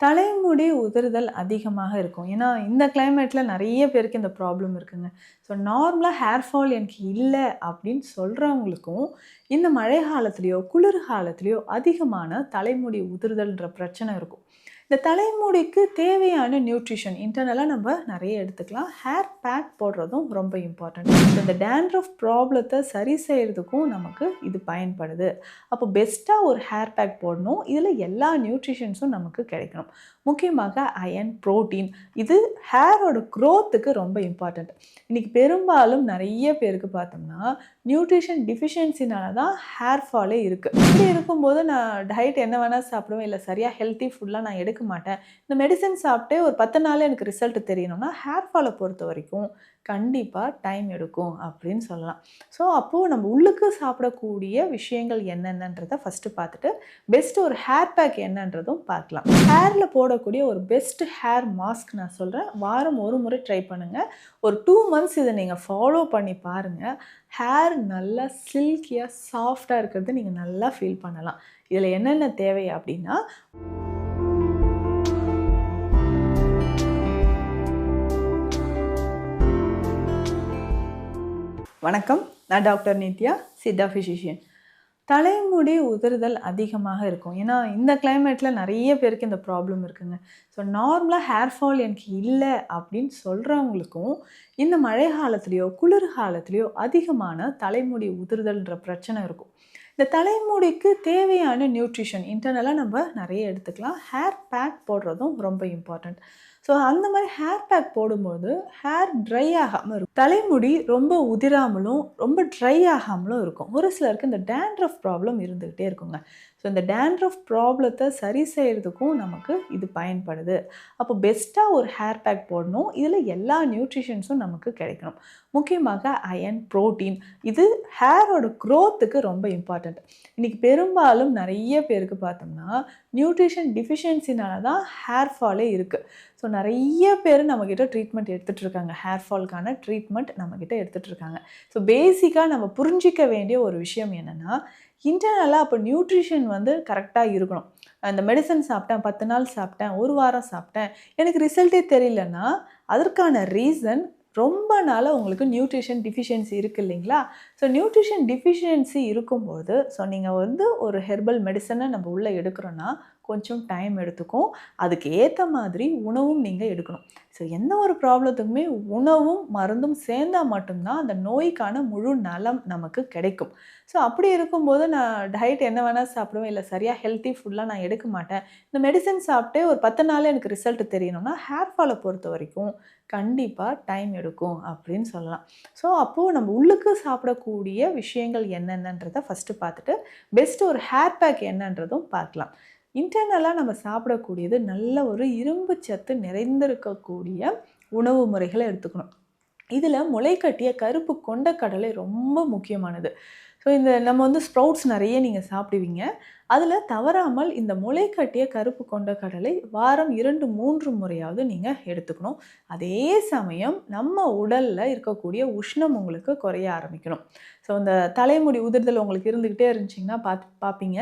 தலைமுடி உதிர்தல் அதிகமாக இருக்கும். ஏன்னா இந்த கிளைமேட்டில் நிறைய பேருக்கு இந்த ப்ராப்ளம் இருக்குங்க. ஸோ நார்மலாக ஹேர் ஃபால் எனக்கு இல்லை அப்படின்னு சொல்கிறவங்களுக்கும் இந்த மழை காலத்துலேயோ குளிர் காலத்துலேயோ அதிகமான தலைமுடி உதிர்தல்ன்ற பிரச்சனை இருக்கும். இந்த தலைமுடிக்கு தேவையான நியூட்ரிஷன் இன்டர்னலாக நம்ம நிறைய எடுத்துக்கலாம். ஹேர் பேக் போடுறதும் ரொம்ப இம்பார்ட்டன்ட் இந்த டேண்ட்ரஃப் ப்ராப்ளத்தை சரி செய்கிறதுக்கும் நமக்கு இது பயன்படுது. அப்போ பெஸ்ட்டாக ஒரு ஹேர் பேக் போடணும். இதில் எல்லா நியூட்ரிஷன்ஸும் நமக்கு கிடைக்கணும். முக்கியமாக அயன் ப்ரோட்டீன் இது ஹேரோட க்ரோத்துக்கு ரொம்ப இம்பார்ட்டண்ட் இன்றைக்கி பெரும்பாலும் நிறைய பேருக்கு பார்த்தோம்னா நியூட்ரிஷன் டிஃபிஷியன்சினால தான் ஹேர் ஃபாலே இருக்குது இப்படி இருக்கும்போது நான் டயட் என்ன வேணால் சாப்பிடுவேன் இல்லை சரியாக ஹெல்த்தி ஃபுட்லாம் நான் எடுக்க மாட்டேன். இந்த மெடிசன் சாப்பிட்டே ஒரு பத்து நாள் எனக்கு ரிசல்ட் தெரியணும்னா ஹேர் ஃபாலை பொறுத்த வரைக்கும் கண்டிப்பாக டைம் எடுக்கும் அப்படின்னு சொல்லலாம். ஸோ அப்போது நம்ம உள்ளுக்கு சாப்பிடக்கூடிய விஷயங்கள் என்னென்னன்றதை ஃபஸ்ட்டு பார்த்துட்டு பெஸ்ட் ஒரு ஹேர் பேக் என்னன்றதும் பார்க்கலாம். ஹேரில் போடக்கூடிய ஒரு பெஸ்ட் ஹேர் மாஸ்க் நான் சொல்கிறேன் வாரம் ஒரு முறை ட்ரை பண்ணுங்கள் ஒரு டூ மந்த்ஸ் இதை நீங்கள் ஃபாலோ பண்ணி பாருங்கள் ஹேர் நல்லா சில்கியாக சாஃப்டாக இருக்கிறது நீங்கள் நல்லா ஃபீல் பண்ணலாம். இதில் என்னென்ன தேவை அப்படின்னா வணக்கம். நான் டாக்டர் நித்யா சித்தா ஃபிசிஷியன் தலைமுடி உதிர்தல் அதிகமாக இருக்கும். ஏன்னா இந்த கிளைமேட்டில் நிறைய பேருக்கு இந்த ப்ராப்ளம் இருக்குங்க. ஸோ நார்மலாக ஹேர் ஃபால் எனக்கு இல்லை அப்படின்னு சொல்கிறவங்களுக்கும் இந்த மழை காலத்துலேயோ குளிர் காலத்துலேயோ அதிகமான தலைமுடி உதிர்தல்ன்ற பிரச்சனை இருக்கும். இந்த தலைமுடிக்கு தேவையான நியூட்ரிஷன் இன்டர்னலாக நம்ம நிறைய எடுத்துக்கலாம். ஹேர் பேக் போடுறதும் ரொம்ப இம்பார்ட்டண்ட் ஸோ அந்த மாதிரி ஹேர் பேக் போடும்போது ஹேர் ட்ரை ஆகாமல் இருக்கும். தலைமுடி ரொம்ப உதிராமலும் ரொம்ப ட்ரை ஆகாமலும் இருக்கும். ஒரு சிலருக்கு இந்த டேண்ட்ரஃப் ப்ராப்ளம் இருந்துக்கிட்டே இருக்குங்க. ஸோ இந்த டேண்ட்ரஃப் ப்ராப்ளத்தை சரி செய்கிறதுக்கும் நமக்கு இது பயன்படுது. அப்போ பெஸ்ட்டாக ஒரு ஹேர் பேக் போடணும். இதில் எல்லா நியூட்ரிஷன்ஸும் நமக்கு கிடைக்கணும். முக்கியமாக அயன் ப்ரோட்டீன் இது ஹேரோட க்ரோத்துக்கு ரொம்ப இம்பார்ட்டண்ட் இன்றைக்கி பெரும்பாலும் நிறைய பேருக்கு பார்த்தோம்னா நியூட்ரிஷன் டிஃபிஷியன்சினால தான் ஹேர் ஃபாலே இருக்குது ஸோ நிறைய பேர் நம்மக்கிட்ட ட்ரீட்மெண்ட் எடுத்துகிட்டு இருக்காங்க ஹேர் ஃபால்க்கான ட்ரீட்மெண்ட் நம்மக்கிட்ட எடுத்துகிட்டு இருக்காங்க ஸோ பேசிக்காக நம்ம புரிஞ்சிக்க வேண்டிய ஒரு விஷயம் என்னென்னா இன்டர்னலாக அப்போ நியூட்ரிஷன் வந்து கரெக்டாக இருக்கணும். அந்த மெடிசன் சாப்பிட்டேன் பத்து நாள் சாப்பிட்டேன் ஒரு வாரம் சாப்பிட்டேன். எனக்கு ரிசல்ட்டே தெரியலன்னா அதற்கான ரீசன் ரொம்ப நாளாக உங்களுக்கு நியூட்ரிஷன் டிஃபிஷியன்சி இருக்குது இல்லைங்களா? ஸோ நியூட்ரிஷன் டிஃபிஷியன்சி இருக்கும்போது ஸோ நீங்கள் வந்து ஒரு ஹெர்பல் மெடிசனை நம்ம உள்ளே எடுக்கிறோன்னா கொஞ்சம் டைம் எடுத்துக்கும். அதுக்கு ஏற்ற மாதிரி உணவும் நீங்கள் எடுக்கணும். ஸோ எந்த ஒரு ப்ராப்ளத்துக்குமே உணவும் மருந்தும் சேர்ந்தால் மட்டும்தான் அந்த நோய்க்கான முழு நலம் நமக்கு கிடைக்கும். ஸோ அப்படி இருக்கும்போது நான் டயட் என்ன வேணால் சாப்பிடுவேன். இல்லை சரியாக ஹெல்த்தி ஃபுட்லாம் நான் எடுக்க மாட்டேன். இந்த மெடிசன் சாப்பிட்டே ஒரு பத்து நாள் எனக்கு ரிசல்ட் தெரியணும்னா ஹேர் ஃபாலை பொறுத்த வரைக்கும் கண்டிப்பாக டைம் எடுக்கும் அப்படின்னு சொல்லலாம். ஸோ அப்போது நம்ம உள்ளுக்கு சாப்பிடக்கூடிய விஷயங்கள் என்னென்னன்றதை ஃபஸ்ட்டு பார்த்துட்டு பெஸ்ட்டு ஒரு ஹேர் பேக் என்னன்றதும் பார்க்கலாம். இன்டர்னலாக நம்ம சாப்பிடக்கூடியது நல்ல ஒரு இரும்பு சத்து நிறைந்திருக்கக்கூடிய உணவு முறைகளை எடுத்துக்கணும். இதில் முளைக்கட்டிய கருப்பு கொண்ட கடலை ரொம்ப முக்கியமானது. ஸோ இந்த நம்ம வந்து ஸ்ப்ரவுட்ஸ் நிறைய நீங்கள் சாப்பிடுவீங்க. அதில் தவறாமல் இந்த முளை கட்டிய கருப்பு கொண்ட கடலை வாரம் இரண்டு மூன்று முறையாவது நீங்கள் எடுத்துக்கணும். அதே சமயம் நம்ம உடலில் இருக்கக்கூடிய உஷ்ணம் உங்களுக்கு குறைய ஆரம்பிக்கணும். ஸோ இந்த தலைமுடி உதிர்தல் உங்களுக்கு இருந்துக்கிட்டே இருந்துச்சிங்கன்னா பார்த்து பார்ப்பீங்க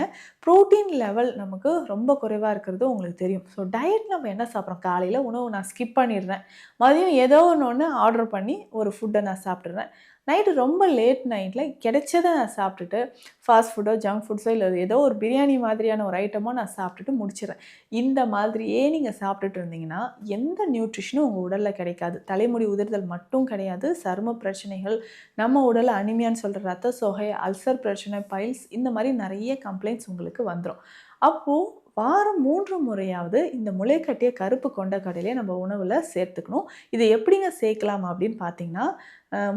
ப்ரோட்டீன் லெவல் நமக்கு ரொம்ப குறைவாக இருக்கிறது உங்களுக்கு தெரியும். ஸோ டயட் நம்ம என்ன சாப்பிட்றோம்? காலையில் உணவு நான் ஸ்கிப் பண்ணிடுறேன். மதியம் ஏதோ ஒன்று ஒன்று ஆர்டர் பண்ணி ஒரு ஃபுட்டை நான் சாப்பிட்றேன் நைட்டு ரொம்ப லேட் நைட்டில் கிடைச்சதை நான் சாப்பிட்டுட்டு ஃபாஸ்ட் ஃபுட்டோ ஜங்க் ஃபுட்ஸோ இல்லை ஏதோ ஒரு பிரியாணி பிரியாணி மாதிரியான ஒரு ஐட்டமோ நான் சாப்பிட்டுட்டு முடிச்சிடறேன். இந்த மாதிரியே நீங்கள் சாப்பிட்டுட்டு இருந்தீங்கன்னா எந்த நியூட்ரிஷனும் உங்கள் உடலில் கிடைக்காது. தலைமுடி உதிர்தல் மட்டும் கிடையாது. சரும பிரச்சனைகள் நம்ம உடலில் அனிமியான்னு சொல்கிற ரத்த சோகை அல்சர் பிரச்சனை பைல்ஸ் இந்த மாதிரி நிறைய கம்ப்ளைண்ட்ஸ் உங்களுக்கு வந்துடும் அப்போது வாரம் மூன்று முறையாவது இந்த முளைக்கட்டிய கருப்பு கொண்ட கடலையை நம்ம உணவில் சேர்த்துக்கணும். இதை எப்படிங்க சேர்க்கலாம் அப்படின்னு பார்த்தீங்கன்னா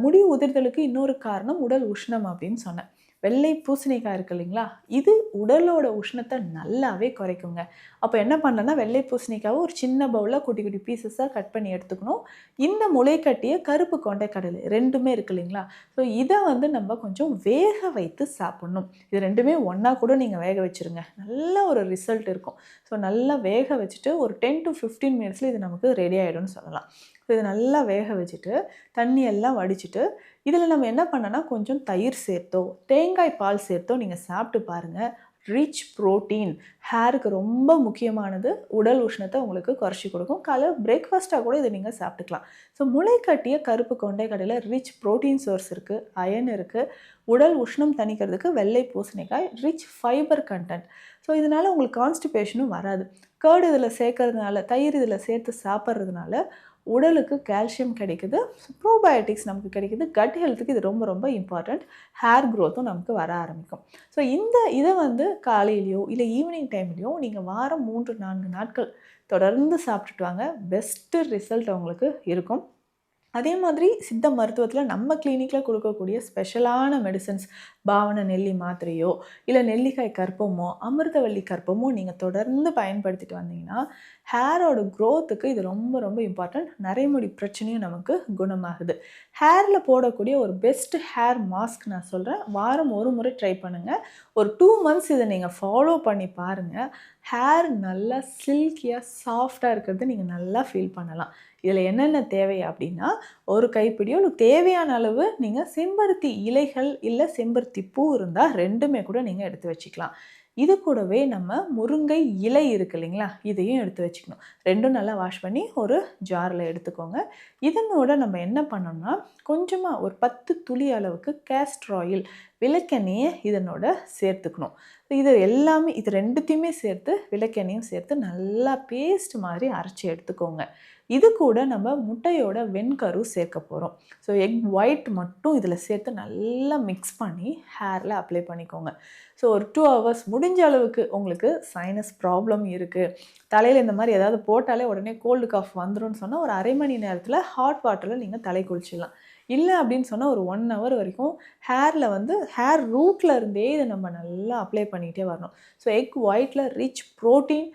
முடி உதிர்தலுக்கு இன்னொரு காரணம் உடல் உஷ்ணம் அப்படின்னு சொன்னேன். வெள்ளை பூசணிக்காய் இருக்கு இல்லைங்களா? இது உடலோட உஷ்ணத்தை நல்லாவே குறைக்குங்க. அப்போ என்ன பண்ணலன்னா வெள்ளை பூசணிக்காவை ஒரு சின்ன பவுலில் குட்டி குட்டி பீசஸாக கட் பண்ணி எடுத்துக்கணும். இந்த முளைக்கட்டிய கருப்பு கொண்டை கடலை ரெண்டுமே இருக்கு இல்லைங்களா? ஸோ இதை வந்து நம்ம கொஞ்சம் வேக வைத்து சாப்பிட்ணும். இது ரெண்டுமே ஒன்றா கூட நீங்கள் வேக வச்சுருங்க. நல்ல ஒரு ரிசல்ட் இருக்கும். ஸோ நல்லா வேக வச்சுட்டு ஒரு டென் டு ஃபிஃப்டீன் மினிட்ஸில் இது நமக்கு ரெடி ஆகிடும்னு சொல்லலாம். ஸோ இதை நல்லா வேக வச்சுட்டு தண்ணி எல்லாம் வடிச்சிட்டு இதில் நம்ம என்ன பண்ணோன்னா கொஞ்சம் தயிர் சேர்த்தோ தேங்காய் பால் சேர்த்தோ நீங்கள் சாப்பிட்டு பாருங்கள் ரிச் ப்ரோட்டீன் ஹேருக்கு ரொம்ப முக்கியமானது உடல் உஷ்ணத்தை உங்களுக்கு குறைச்சி கொடுக்கும். காலை பிரேக்ஃபாஸ்ட்டாக கூட இதை நீங்கள் சாப்பிட்டுக்கலாம். ஸோ முளைக்கட்டிய கருப்பு கொண்டை கடையில் ரிச் ப்ரோட்டீன் சோர்ஸ் இருக்குது அயன் இருக்குது உடல் உஷ்ணம் தணிக்கிறதுக்கு வெள்ளை பூசணிக்காய் ரிச் ஃபைபர் கண்டென்ட் ஸோ இதனால் உங்களுக்கு கான்ஸ்டிபேஷனும் வராது. கேர்டு இதில் சேர்க்கறதுனால தயிர் இதில் சேர்த்து சாப்பிட்றதுனால உடலுக்கு கால்சியம் கிடைக்குது. ப்ரோபயோட்டிக்ஸ் நமக்கு கிடைக்குது. கட் ஹெல்த்துக்கு இது ரொம்ப ரொம்ப இம்பார்ட்டண்ட் ஹேர் க்ரோத்தும் நமக்கு வர ஆரம்பிக்கும். ஸோ இந்த இதை வந்து காலையிலையோ இல்லை ஈவினிங் டைம்லேயோ நீங்கள் வாரம் மூன்று நான்கு நாட்கள் தொடர்ந்து சாப்பிட்டுட்டு வாங்க. பெஸ்ட்டு ரிசல்ட் அவங்களுக்கு இருக்கும். அதே மாதிரி சித்த மருத்துவத்தில் நம்ம கிளினிக்கில் கொடுக்கக்கூடிய ஸ்பெஷலான மெடிசன்ஸ் பாவன நெல்லி மாத்திரையோ இல்லை நெல்லிக்காய் கற்பமோ அமிர்தவள்ளி கற்பமோ நீங்கள் தொடர்ந்து பயன்படுத்திட்டு வந்தீங்கன்னா ஹேரோட க்ரோத்துக்கு இது ரொம்ப ரொம்ப இம்பார்ட்டன்ட் நரைமுடி பிரச்சனையும் நமக்கு குணமாகுது. ஹேரில் போடக்கூடிய ஒரு பெஸ்ட் ஹேர் மாஸ்க் நான் சொல்கிறேன் வாரம் ஒரு முறை ட்ரை பண்ணுங்கள் ஒரு டூ மந்த்ஸ் இதை நீங்கள் ஃபாலோ பண்ணி பாருங்கள் ஹேர் நல்லா சில்கியாக சாஃப்டாக இருக்கிறது நீங்கள் நல்லா ஃபீல் பண்ணலாம். இதில் என்னென்ன தேவை அப்படின்னா ஒரு கைப்பிடியோ இல்லை தேவையான அளவு நீங்கள் செம்பருத்தி இலைகள் இல்லை செம்பருத்தி பூ இருந்தால் ரெண்டுமே கூட நீங்கள் எடுத்து வச்சுக்கலாம். இது கூடவே நம்ம முருங்கை இலை இருக்கு இல்லைங்களா? இதையும் எடுத்து வச்சுக்கணும். ரெண்டும் நல்லா வாஷ் பண்ணி ஒரு ஜாரில் எடுத்துக்கோங்க. இதனோட நம்ம என்ன பண்ணோம்னா கொஞ்சமாக ஒரு பத்து துளி அளவுக்கு கேஸ்ட்ராயில் விளக்கெண்ணெயை இதனோட சேர்த்துக்கணும். இது எல்லாமே இது ரெண்டுத்தையுமே சேர்த்து விளக்கெண்ணையும் சேர்த்து நல்லா பேஸ்ட் மாதிரி அரைச்சி எடுத்துக்கோங்க. இது கூட நம்ம முட்டையோட வெண்கரு சேர்க்க போகிறோம் ஸோ எக் ஒயிட் மட்டும் இதில் சேர்த்து நல்லா மிக்ஸ் பண்ணி ஹேரில் அப்ளை பண்ணிக்கோங்க. ஸோ ஒரு டூ ஹவர்ஸ் முடிஞ்ச அளவுக்கு உங்களுக்கு சைனஸ் ப்ராப்ளம் இருக்குது தலையில் இந்த மாதிரி ஏதாவது போட்டாலே உடனே கோல்டு காஃப் வந்துடும் சொன்னால் ஒரு அரை மணி நேரத்தில் ஹாட் வாட்டரில் நீங்கள் தலை குளிச்சிடலாம். இல்லை அப்படின்னு சொன்னால் ஒரு ஒன் ஹவர் வரைக்கும் ஹேரில் வந்து ஹேர் ரூட்டில் இருந்தே இதை நம்ம நல்லா அப்ளை பண்ணிகிட்டே வரணும். ஸோ எக் ஒயிட்டில் ரிச் ப்ரோட்டீன்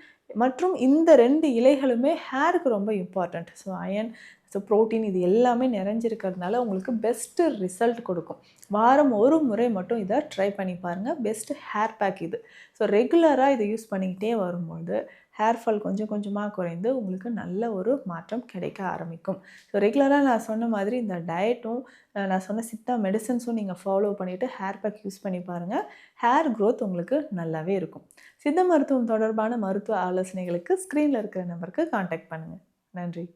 மற்றும் இந்த ரெண்டு இலைகளுமே ஹேருக்கு ரொம்ப important so iron so protein இது எல்லாமே நிறைஞ்சிருக்கிறதுனால உங்களுக்கு பெஸ்ட்டு ரிசல்ட் கொடுக்கும். வாரம் ஒரு முறை மட்டும் இதை ட்ரை பண்ணி பாருங்கள் பெஸ்ட்டு ஹேர் பேக் இது. ஸோ ரெகுலராக இதை யூஸ் பண்ணிக்கிட்டே வரும்போது ஹேர் ஃபால் கொஞ்சம் கொஞ்சமாக குறைந்து உங்களுக்கு நல்ல ஒரு மாற்றம் கிடைக்க ஆரம்பிக்கும். ஸோ ரெகுலராக நான் சொன்ன மாதிரி இந்த டயட்டும் நான் சொன்ன சித்தா மெடிசன்ஸும் நீங்கள் ஃபாலோ பண்ணிவிட்டு ஹேர் பேக் யூஸ் பண்ணி பாருங்கள் ஹேர் க்ரோத் உங்களுக்கு நல்லாவே இருக்கும். சித்த மருத்துவம் தொடர்பான மருத்துவ ஆலோசனைகளுக்கு ஸ்க்ரீனில் இருக்கிற நம்பருக்கு காண்டாக்ட் பண்ணுங்கள் நன்றி.